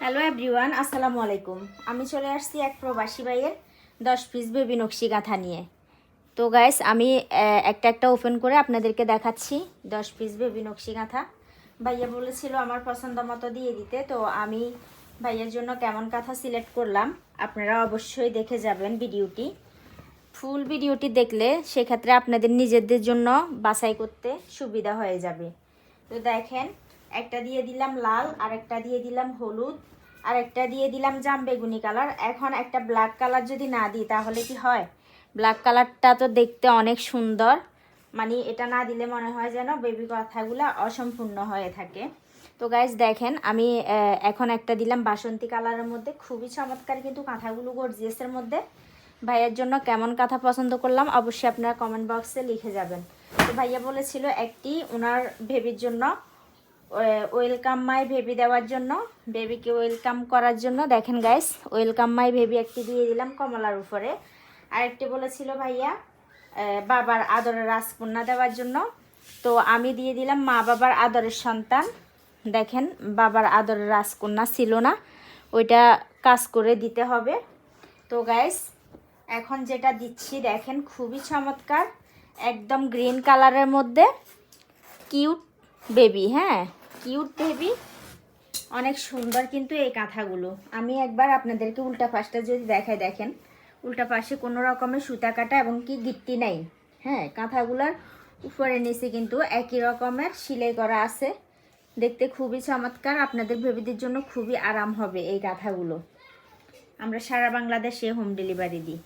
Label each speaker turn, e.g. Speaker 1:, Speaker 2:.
Speaker 1: Hello everyone আসসালামু আলাইকুম। আমি চলে আসছি এক প্রবাসী ভাইয়ের দশ পিস বেবি নকশি গাঁথা নিয়ে। তো গাইস আমি একটা একটা ওপেন করে আপনাদেরকে দেখাচ্ছি দশ পিস বেবি নকশি গাঁথা। ভাইয়া বলেছিল আমার পছন্দ মতো দিয়ে দিতে, তো আমি ভাইয়ের জন্য কেমন কাঁথা সিলেক্ট করলাম, আপনারা অবশ্যই দেখে যাবেন ভিডিওটি। ফুল ভিডিওটি দেখলে সেক্ষেত্রে আপনাদের নিজেদের জন্য বাছাই করতে সুবিধা হয়ে যাবে। তো দেখেন একটা দিয়ে দিলাম লাল, আর একটা দিয়ে দিলাম হলুদ, আর একটা দিয়ে দিলাম জাম বেগুনি কালার। এখন একটা ব্ল্যাক কালার যদি না দিই তাহলে কি হয়? ব্ল্যাক কালারটা তো দেখতে অনেক সুন্দর। মানে এটা না দিলে মনে হয় যেন বেবি কথাগুলো অসম্পূর্ণ হয়ে থাকে। তো গাইজ দেখেন, আমি এখন একটা দিলাম বাসন্তী কালারের মধ্যে। খুবই চমৎকার কিন্তু কাঁথাগুলো গর্জিয়াসের মধ্যে। ভাইয়ের জন্য কেমন কাঁথা পছন্দ করলাম অবশ্যই আপনারা কমেন্ট বক্সে লিখে যাবেন। তো ভাইয়া বলেছিল একটি ওনার বেবির জন্য ওয়েলকাম মাই বেবি দেওয়ার জন্য। বেবিকে ওয়েলকাম করার জন্য। দেখেন গাইস ওয়েলকাম মাই বেবি একটি দিয়ে দিলাম কমলার উপরে। আরেকটি বলেছিল ভাইয়া বাবার আদরের রাজকন্যা দেওয়ার জন্য। তো আমি দিয়ে দিলাম মা বাবার আদরের সন্তান। দেখেন, বাবার আদরের রাজকন্যা ছিল না। ওইটা কাজ করে দিতে হবে। তো গাইস এখন যেটা দিচ্ছি, দেখেন, খুবই চমৎকার। একদম গ্রিন কালারের মধ্যে কিউট বেবি হ্যাঁ? কিউট বেবি অনেক সুন্দর কিন্তু এই কাঁথাগুলো। আমি একবার আপনাদেরকে উল্টা পাশটা যদি দেখাই দেখেন, উল্টা পাশে কোনো রকমের সুতা কাটা এবং কি গিট্টি নাই। হ্যাঁ কাঁথাগুলোর উপরে নিচে কিন্তু একই রকমের সেলাই করা আছে। দেখতে খুবই চমৎকার, আপনাদের বেবিদের জন্য খুবই আরাম হবে এই কাঁথাগুলো। আমরা সারা বাংলাদেশে হোম ডেলিভারি দিই।